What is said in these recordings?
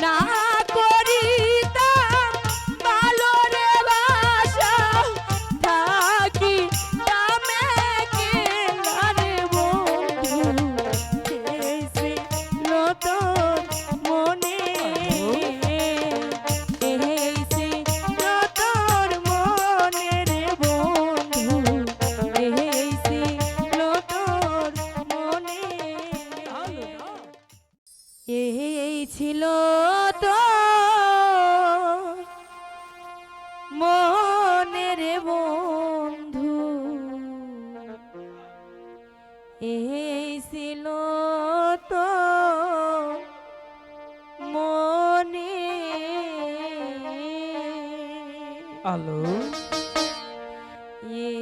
না মনের বন্ধু। এই ছিল তো মনে। আলো। ইয়ে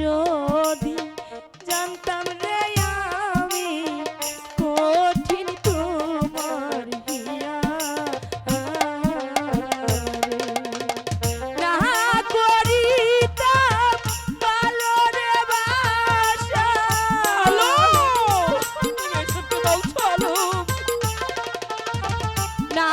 যদি জানতাম রে আমি কঠিন তোমার হিয়া। না করিতাম ভালো রে বাসা। না